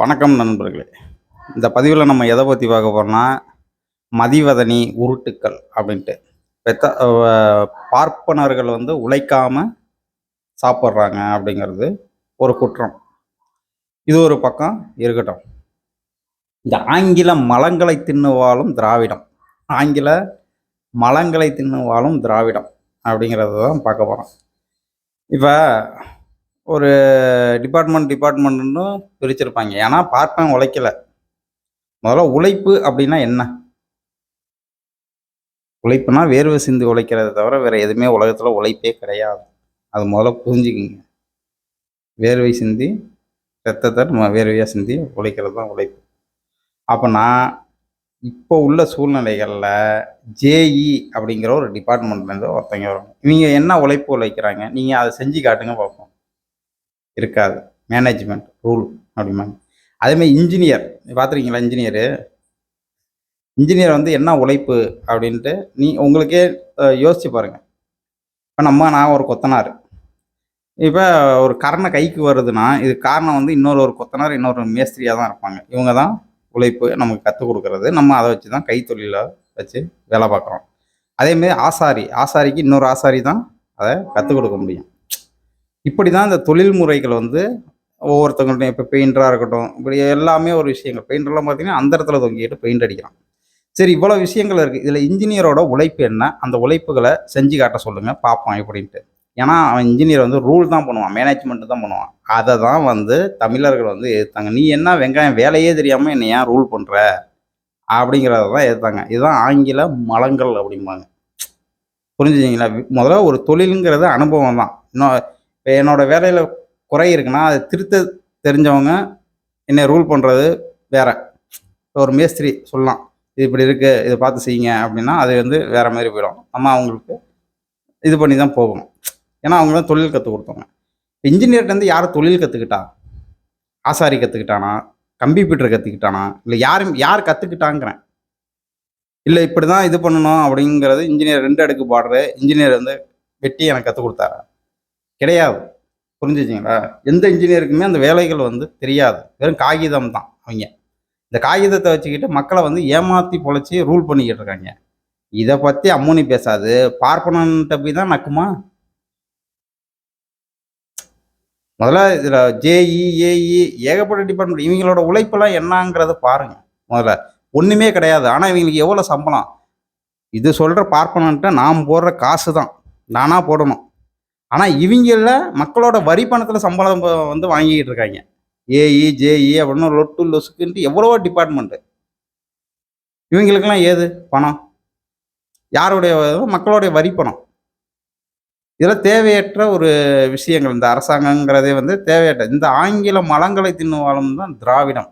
வணக்கம் நண்பர்களே. இந்த பதிவில் நம்ம எதை பற்றி பார்க்க போகிறோம்னா மதிவதனி உருட்டுக்கள் அப்படின்ட்டு. பெத்த பார்ப்பனர்கள் வந்து உழைக்காம சாப்பிட்றாங்க அப்படிங்கிறது ஒரு குற்றம். இது ஒரு பக்கம் இருக்கட்டும். இந்த ஆங்கில மலங்களை தின்னு வாழும் திராவிடம். ஆங்கில மலங்களை தின்னு வாழும் திராவிடம் அப்படிங்கிறத தான் பார்க்க போகிறோம் இப்போ ஒரு டிபார்ட்மெண்ட் டிபார்ட்மெண்ட்னு பிரிச்சிருப்பாங்க. ஏன்னா பார்ப்பேன் உழைக்கல. முதல்ல உழைப்பு அப்படின்னா என்ன? உழைப்புனா வேர்வை சிந்தி உழைக்கிறத தவிர வேறு எதுவுமே உலகத்தில் உழைப்பே கிடையாது. அது முதல்ல புரிஞ்சுக்குங்க. வேர்வை சிந்தி ரத்தத்தை நம்ம வேர்வையாக சிந்தி உழைக்கிறது தான் உழைப்பு. அப்போ நான் இப்போ உள்ள சூழ்நிலைகளில் ஜேஇ அப்படிங்கிற ஒரு டிபார்ட்மெண்ட்லேருந்து ஒருத்தங்க வரும் நீங்கள் என்ன உழைப்பு உழைக்கிறாங்க? நீங்கள் அதை செஞ்சு காட்டுங்க பார்ப்போம். இருக்காது. மேனேஜ்மெண்ட் ரூல் அப்படிம்பாங்க. அதேமாதிரி இன்ஜினியர் பார்த்துருக்கீங்களா இன்ஜினியரு இன்ஜினியர் வந்து என்ன உழைப்பு அப்படின்ட்டு நீ உங்களுக்கே யோசிச்சு பாருங்கள் இப்போ நம்ம நான் ஒரு கொத்தனார். இப்போ ஒரு கரணை கைக்கு வருதுன்னா இது காரணம் வந்து இன்னொரு ஒரு கொத்தனார் இன்னொரு மேஸ்திரியாக தான் இருப்பாங்க. இவங்க தான் உழைப்பு நமக்கு கற்றுக் கொடுக்குறது. நம்ம அதை வச்சு தான் கைத்தொழிலை வச்சு வேலை பார்க்குறோம். அதேமாரி ஆசாரி ஆசாரிக்கு இன்னொரு ஆசாரி தான் அதை கற்றுக் கொடுக்க முடியும். இப்படி தான் இந்த தொழில் முறைகள் வந்து ஒவ்வொருத்தவங்கள்ட்டையும் இப்போ பெயிண்டராக இருக்கட்டும் இப்படி எல்லாமே ஒரு விஷயங்கள். பெயிண்டர்லாம் பார்த்தீங்கன்னா அந்த இடத்துல தொங்கிட்டு பெயிண்ட் அடிக்கிறான். சரி இவ்வளோ விஷயங்கள் இருக்குது இதில் இன்ஜினியரோட உழைப்பு என்ன? அந்த உழைப்புகளை செஞ்சு காட்ட சொல்லுங்கள் பார்ப்போம் எப்படின்ட்டு. ஏன்னா அவன் இன்ஜினியர் வந்து ரூல் தான் பண்ணுவான் மேனேஜ்மெண்ட் தான் பண்ணுவான். அதை தான் வந்து தமிழர்கள் வந்து எதிர்த்தாங்க நீ என்ன வெங்காயம் வேலையே தெரியாமல் என்னை ஏன் ரூல் பண்ணுற அப்படிங்கிறத தான் எதிர்த்தாங்க இதுதான் ஆங்கில மலங்கள் அப்படிம்பாங்க. புரிஞ்சுச்சிங்களா முதல்ல ஒரு தொழிலுங்கிறது அனுபவம் தான் இன்னும் இப்போ என்னோட வேலையில் குறை இருக்குன்னா அதை திருத்த தெரிஞ்சவங்க என்னை ரூல் பண்ணுறது வேற. ஒரு மேஸ்திரி சொல்லலாம். இது இப்படி இருக்குது இதை பார்த்து செய்யுங்க அப்படின்னா அது வந்து வேறு மாதிரி போயிடும். நம்ம அவங்களுக்கு இது பண்ணி தான் போகணும். ஏன்னா அவங்க தான் தொழில் கற்றுக் கொடுத்தவங்க. இன்ஜினியர்கிட்டருந்து யார் தொழில் கற்றுக்கிட்டா ஆசாரி கற்றுக்கிட்டானா கம்ப்யூட்டர் கற்றுக்கிட்டானா இல்லை யாரும் யார் கற்றுக்கிட்டாங்கிறேன் இல்லை இப்படி தான் இது பண்ணணும் அப்படிங்கிறது இன்ஜினியர் ரெண்டு அடுக்கு பாடுற இன்ஜினியர் வந்து வெட்டி எனக்கு கற்றுக் கொடுத்தாரு. கிடையாது. புரிஞ்சுச்சிங்களா எந்த இன்ஜினியருக்குமே அந்த வேலைகள் வந்து தெரியாது. வெறும் காகிதம் தான் அவங்க. இந்த காகிதத்தை வச்சுக்கிட்டு மக்களை வந்து ஏமாற்றி பொழைச்சி ரூல் பண்ணிக்கிட்டு இருக்காங்க. இதை பற்றி அம்மூனி பேசாது. பார்ப்பனன்ட்ட போய் தான் நக்குமா? முதல்ல இதில் ஜேஇ ஏஇ ஏகப்பட்ட டிபார்ட்மெண்ட் இவங்களோட உழைப்பெல்லாம் என்னங்கிறத பாருங்கள் முதல்ல. ஒன்றுமே கிடையாது. ஆனால் இவங்களுக்கு எவ்வளோ சம்பளம்? இது சொல்கிற பார்ப்பனன்ட்ட நாம் போடுற காசு தான். நானாக போடணும். ஆனால் இவங்கள மக்களோட வரி பணத்தில் சம்பளம் வந்து வாங்கிக்கிட்டு இருக்காங்க. ஏஇ ஜேஇ அப்படின்னு லொட்டு லொசுக்குன்ட்டு எவ்வளவோ டிபார்ட்மெண்ட்டு இவங்களுக்கெல்லாம் ஏது? பணம். யாருடைய மக்களுடைய வரி பணம். இதில் தேவையற்ற ஒரு விஷயங்கள். இந்த அரசாங்கங்கிறதே வந்து தேவையற்ற. இந்த ஆங்கில மலங்களை தின்னுவாலும் தான் திராவிடம்.